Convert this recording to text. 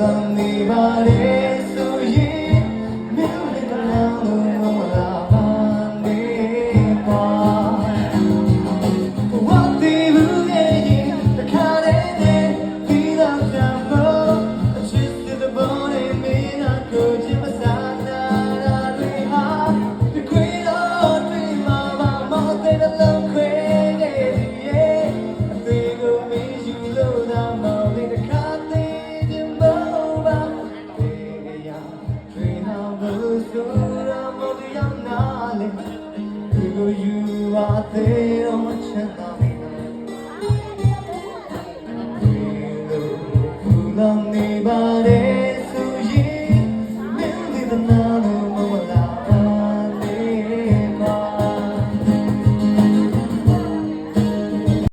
നന്ദി വരേ ကိုယူပါသေးတော့ချမ်းသာနေလားဒီလိုကူလောင်နေပါလေဆိုရင်မင်းဒီသနာ